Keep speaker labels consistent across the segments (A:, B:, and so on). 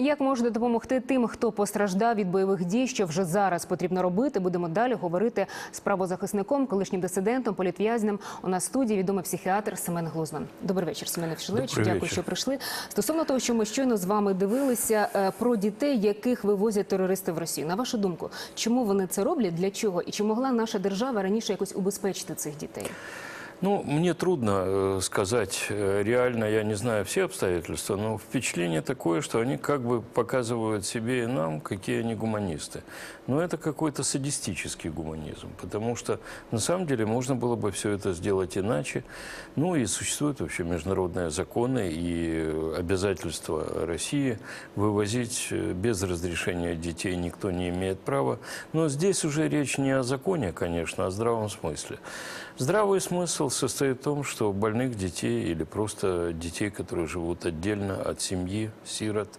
A: Як можна допомогти тим, хто постраждав від бойових дій, що вже зараз потрібно робити? Будемо далі говорити з правозахисником, колишнім дисидентом, політв'язнем. У нас в студії відомий психіатр Семен Глузман. Добрий вечір, Семене Вчиловичу. Дякую,
B: вечір.
A: що прийшли. Стосовно того, що ми щойно з вами дивилися е, про дітей, яких вивозять терористи в Росію. На вашу думку, чому вони це роблять? Для чого? І чи могла наша держава раніше якось убезпечити цих дітей?
B: Ну, мне трудно э, сказать э, реально, я не знаю все обстоятельства, но впечатление такое, что они как бы показывают себе и нам, какие они гуманисты. Но это какой-то садистический гуманизм, потому что на самом деле можно было бы все это сделать иначе. Ну и существуют вообще международные законы и э, обязательства России вывозить без разрешения детей никто не имеет права. Но здесь уже речь не о законе, конечно, а о здравом смысле. Здравый смысл состоит в том, что больных детей или просто детей, которые живут отдельно от семьи, сирот,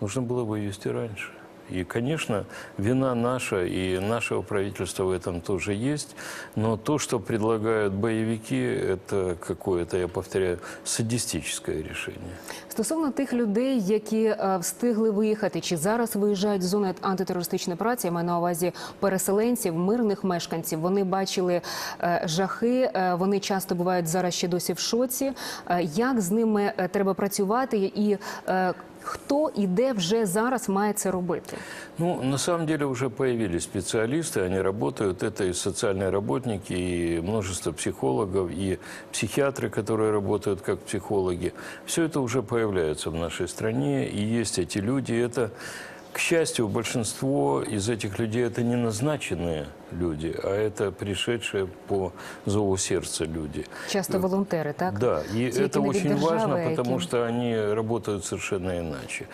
B: нужно было вывести раньше. И, конечно, вина наша и нашего правительства в этом тоже есть, но то, что предлагают боевики, это какое-то, я повторяю, садистическое решение.
A: Стосовно тих людей, які е, встигли виїхати чи зараз виїжджають з зони антитерористичної праці, я маю на увазі переселенців, мирних мешканців. Вони бачили е, жахи, е, вони часто бувають зараз ще досі в шоці. Як з ними треба працювати, і хто і де вже зараз має це робити?
B: Ну, на самом деле уже появились специалисты, они работают. Это и социальные работники, и множество психологов, и психиатры, которые работают как психологи. Все это уже появляется в нашей стране, и есть эти люди. Это, к счастью, большинство из этих людей это не назначенные люди, а это пришедшие по зову сердца люди.
A: Часто волонтери, так?
B: Да, и
A: Ті, які
B: это
A: не від
B: очень
A: держави,
B: важно,
A: а
B: потому
A: які-
B: что они работают совершенно иначе.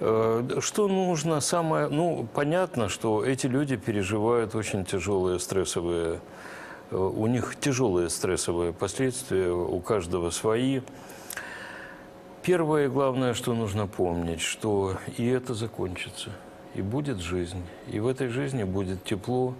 B: Э, Что нужно самое... Ну, понятно, что эти люди переживают очень тяжелые стрессовые... э, У них тяжелые стрессовые последствия, у каждого свои. Первое и главное, что нужно помнить, что и это закончится, и будет жизнь, и в этой жизни будет тепло.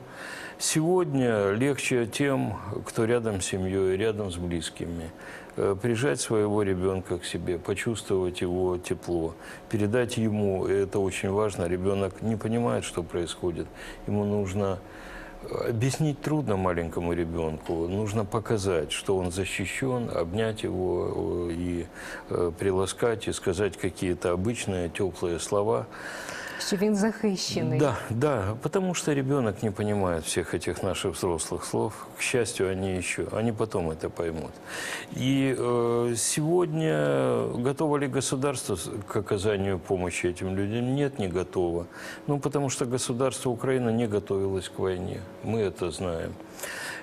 B: Сегодня легче тем, кто рядом с семьей, рядом с близкими, э, прижать своего ребенка к себе, почувствовать его тепло, передать ему, это очень важно, ребенок не понимает, что происходит, ему нужно Объяснить трудно маленькому ребенку. Нужно показать, что он защищен, обнять его э, и э, приласкать, и сказать какие-то обычные теплые слова.
A: Що він захищений?
B: Да, да, потому что ребенок не понимает всех этих наших взрослых слов. К счастью, они еще, они потом это поймут. И э, сегодня готово ли государство с- к оказанию помощи этим людям? Нет, не готово. Ну, потому что государство Украины не готовилось к войне. Мы это знаем.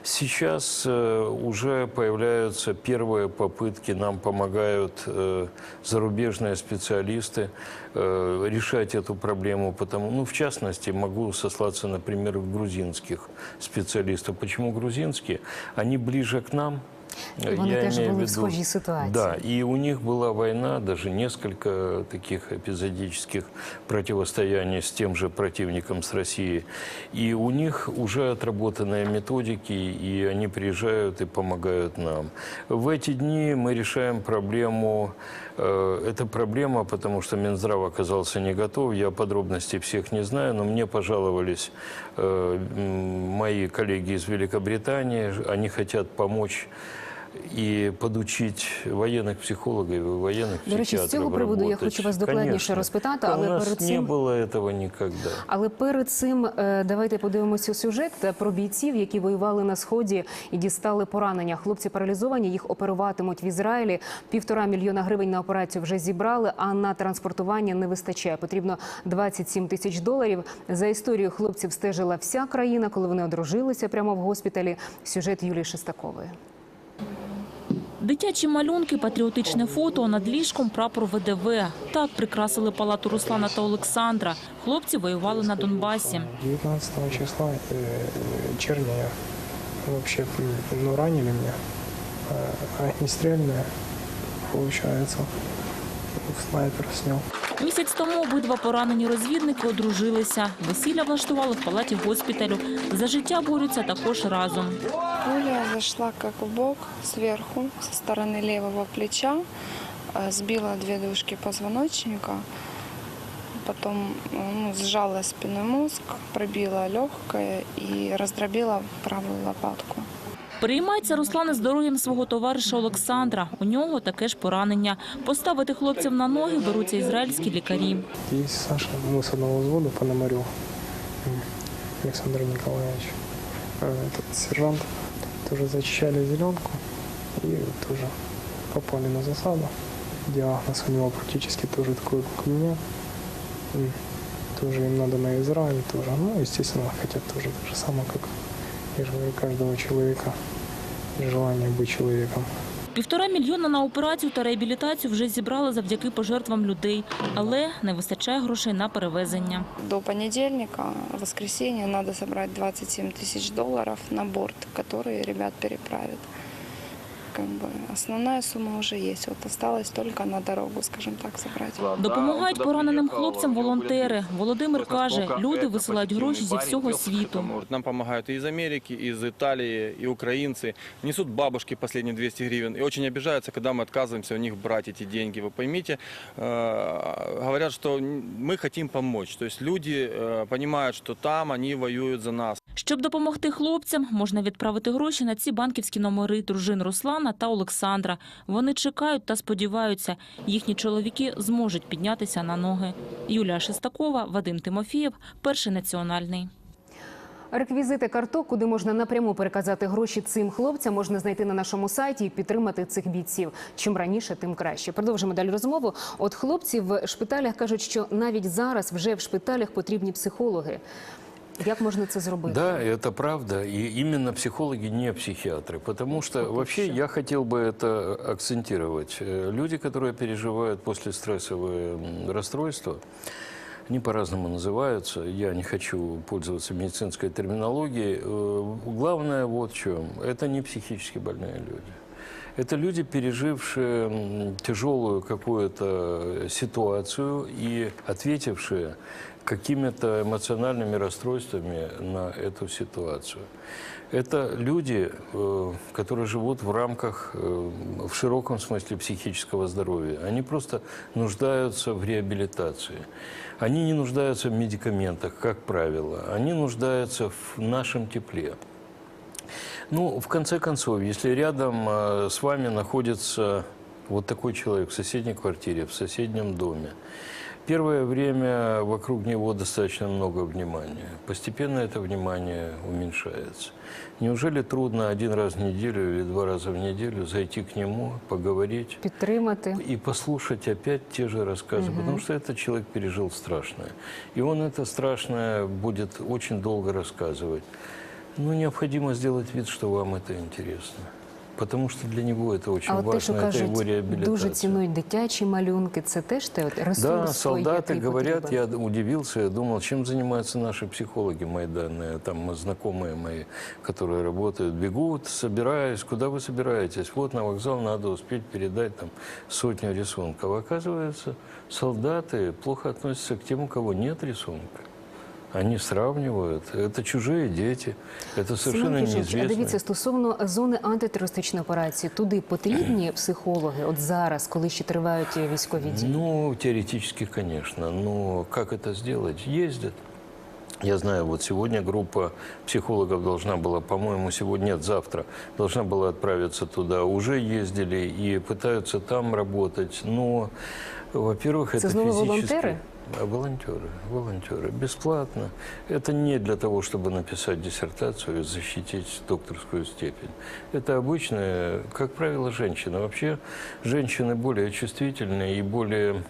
B: Сейчас э, уже появляются первые попытки, нам помогают э, зарубежные специалисты э, решать эту проблему. Потому, ну, в частности, могу сослаться, например, в грузинских специалистов. Почему грузинские? Они ближе к нам.
A: І вони
B: Я
A: теж
B: имею
A: були
B: в
A: в
B: виду-
A: схожій ситуації.
B: Да, и у них была война, даже несколько таких эпизодических противостояний с тем же противником, с Россией. И у них уже отработанные методики, и они приезжают и помогают нам. В эти дни мы решаем проблему, э, это проблема, потому что Минздрав оказался не готов, я подробностей всех не знаю, но мне пожаловались э, м, мои коллеги из Великобритании, они хотят помочь і подучить воєнних психологів і воєнних
A: До речі, з цього приводу я хочу вас докладніше
B: Конечно.
A: розпитати, але
B: у нас
A: перед
B: не
A: цим-
B: було этого ніколи.
A: Але перед цим е, давайте подивимося сюжет про бійців, які воювали на сході і дістали поранення. Хлопці паралізовані, їх оперуватимуть в Ізраїлі. Півтора мільйона гривень на операцію вже зібрали, а на транспортування не вистачає. Потрібно 27 тисяч доларів. За історією хлопців стежила вся країна, коли вони одружилися прямо в госпіталі. Сюжет Юлії Шестакової.
C: Дитячі малюнки, патріотичне фото, а над ліжком прапор ВДВ. Так прикрасили палату Руслана та Олександра. Хлопці воювали на Донбасі.
D: 19 числа э, черния вообще м, ну, ранили Огнестрельное, получается. Снайпер снял.
C: Місяць тому обидва поранені розвідники одружилися. Весілля влаштували в палаті госпіталю. За життя борються також разом.
E: Пуля зашла как в бок сверху, со стороны левого плеча, э, сбила две дужки позвоночника. потом э, ну, сжала спинной мозг, пробила легкое и раздробила правую лопатку.
C: Переймається Руслан і здоров'ям свого товариша Олександра. У нього таке ж поранення. Поставити хлопців на ноги беруться ізраїльські лікарі.
D: Есть Саша, мы с одного взвода Пономарев м, Александр Николаевич. Э, Этот сержант Тоже зачищали зеленку и тоже попали на засаду. Диагноз у него практически тоже такой, как у меня. М, Тоже им надо на Израиль тоже. Ну, естественно, хотят тоже так же самое, как у каждого человека желание быть человеком.
C: Півтора мільйона на операцію та реабілітацію вже зібрали завдяки пожертвам людей, але не вистачає грошей на перевезення.
E: До понедільника, воскресіння, треба зібрати 27 тисяч доларів на борт, який ребят переправят Как бы основная сумма уже есть. Вот осталось только на дорогу, скажем так, собрать.
C: Допомагають пораненим хлопцям волонтери. Володимир каже, люди висилають гроші зі всього світу.
F: Нам помогают и из Америки, и из Италии, и украинцы. Несут бабушки последние 200 гривен. И очень обижаются, когда мы отказываемся у них брать эти деньги. Вы поймите, э, говорят, что мы хотим помочь. То есть люди э, понимают, что там они воюют за нас.
C: Щоб допомогти хлопцям, можна відправити гроші на ці банківські номери дружин Руслана та Олександра. Вони чекають та сподіваються, їхні чоловіки зможуть піднятися на ноги. Юлія Шестакова, Вадим Тимофієв, перший національний.
A: Реквізити карток, куди можна напряму переказати гроші цим хлопцям, можна знайти на нашому сайті і підтримати цих бійців. Чим раніше, тим краще. Продовжимо далі розмову. От хлопці в шпиталях кажуть, що навіть зараз вже в шпиталях потрібні психологи. Як можна це зробити?
B: Да, это правда. И именно психологи, не психиатры. Потому что вообще я хотел бы это акцентировать. Э, Люди, которые переживают после стрессовое м, расстройство, они по-разному называются. Я не хочу пользоваться медицинской терминологией. Э, Главное вот в чем. Это не психически больные люди. Это люди, пережившие м, тяжелую какую-то ситуацию и ответившие какими-то эмоциональными расстройствами на эту ситуацию. Это люди, э, которые живут в рамках, э, в широком смысле психического здоровья. Они просто нуждаются в реабилитации. Они не нуждаются в медикаментах, как правило. Они нуждаются в нашем тепле. Ну, в конце концов, если рядом э, с вами находится вот такой человек в соседней квартире, в соседнем доме, первое время вокруг него достаточно много внимания. Постепенно это внимание уменьшается. Неужели трудно один раз в неделю или два раза в неделю зайти к нему, поговорить,
A: Підтримати.
B: и послушать опять те же рассказы, потому что этот человек пережил страшное. И он это страшное будет очень долго рассказывать. Но необходимо сделать вид, что вам это интересно. Потому что для него это очень
A: А от те, що
B: важно, это его
A: кажуть,
B: реабилитация.
A: дуже цінують дитячі малюнки, це теж те от ресурс,
B: Да,
A: той,
B: солдаты
A: який
B: говорят,
A: потрібен.
B: я удивился, я думал, чем занимаются наши психологи майданные, там знакомые мои, которые работают, бегут, собираюсь, куда вы собираетесь? Вот на вокзал надо успеть передать там сотню рисунков. Оказывается, солдаты плохо относятся к тем, у кого нет рисунка. Они сравнивают. Это чужие дети. Это совершенно
A: Семен Кишич, а
B: неизвестно.
A: дивіться, стосовно зони антитерористичної операції, туди потрібні психологи от зараз, коли ще тривають військові дії?
B: Ну, теоретически, конечно. Но как это сделать? Ездят. Я знаю, вот сегодня группа психологов должна была, по-моему, сегодня, нет, завтра, должна была отправиться туда. Уже ездили и пытаются там работать. Но, во-первых,
A: Это
B: это
A: снова
B: физически...
A: волонтеры?
B: А, волонтеры, волонтеры. Бесплатно. Это не для того, чтобы написать диссертацию и защитить докторскую степень. Это обычная, как правило, женщина. Вообще женщины более чувствительные и более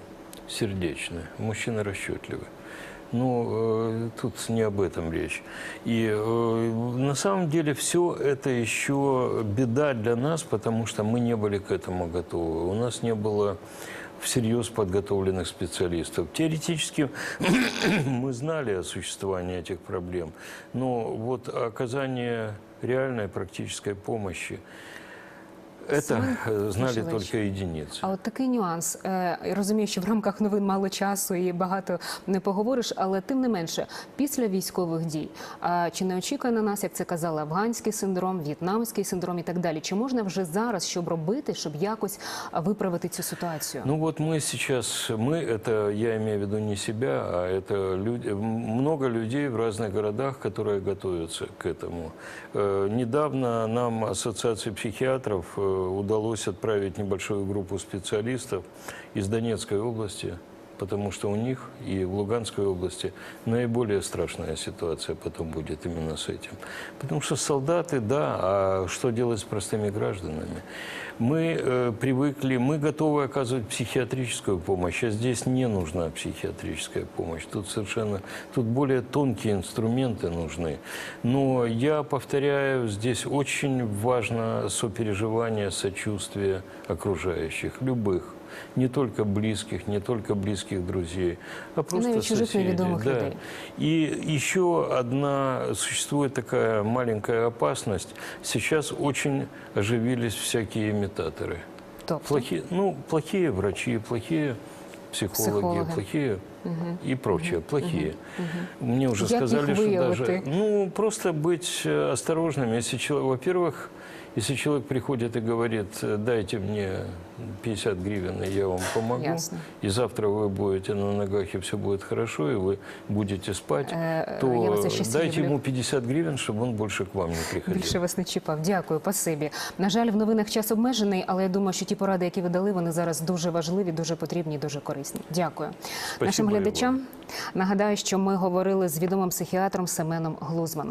B: сердечные. Мужчины расчетливые. Ну, э, тут не об этом речь. И э, на самом деле все это еще беда для нас, потому что мы не были к этому готовы. У нас не было всерьез подготовленных специалистов. Теоретически мы знали о существовании этих проблем, но вот оказание реальной практической помощи Это э, знали
A: Михайлович.
B: только единицы.
A: А от такий нюанс. Е, я розумію, що в рамках новин мало часу і багато не поговориш, але тим не менше, після військових дій, а, чи не очікує на нас, як це казали, афганський синдром, в'єтнамський синдром і так далі? Чи можна вже зараз щоб робити, щоб якось а, виправити цю ситуацію?
B: Ну вот мы сейчас, мы, это я имею в виду не себя, а это люди, м- много людей в разных городах, которые готовятся к этому. Э, Недавно нам Ассоциации психиатров э, удалось отправить небольшую группу специалистов из Донецкой области, потому что у них и в Луганской области наиболее страшная ситуация потом будет именно с этим. Потому что солдаты, да, а что делать с простыми гражданами? Мы э, привыкли, мы готовы оказывать психиатрическую помощь, а здесь не нужна психиатрическая помощь. Тут совершенно, тут более тонкие инструменты нужны. Но я повторяю, здесь очень важно сопереживание, сочувствие окружающих, любых. Не только близких, не только близких друзей, а просто
A: навіть чужих
B: соседей.
A: невідомих
B: да.
A: людей.
B: И еще одна, существует такая маленькая опасность. Сейчас очень оживились всякие имитаторы.
A: Тобто,
B: Плохие, ну, плохие врачи, плохие психологи,
A: Психологи.
B: плохие и прочее, плохие. Мне уже
A: Як їх
B: сказали, что
A: виявити?
B: даже... Ну, просто быть э, осторожным. Если человек, во-первых, если человек приходит и говорит, э, дайте мне 50 гривен, и я вам помогу,
A: Ясно.
B: и завтра вы будете на ногах, и все будет хорошо, и вы будете спать,
A: Э,
B: то
A: я вас еще
B: дайте
A: люблю.
B: ему 50 гривен, чтобы он больше к вам не приходил.
A: Більше вас не чіпав. Дякую, пасибі. На жаль, в новинах час обмежений, але я думаю, що ті поради, які ви дали, вони зараз дуже важливі, дуже потрібні, і дуже корисні. Дякую. Нашим
B: і
A: глядачам нагадаю, що ми говорили з відомим психіатром Семеном Глузманом.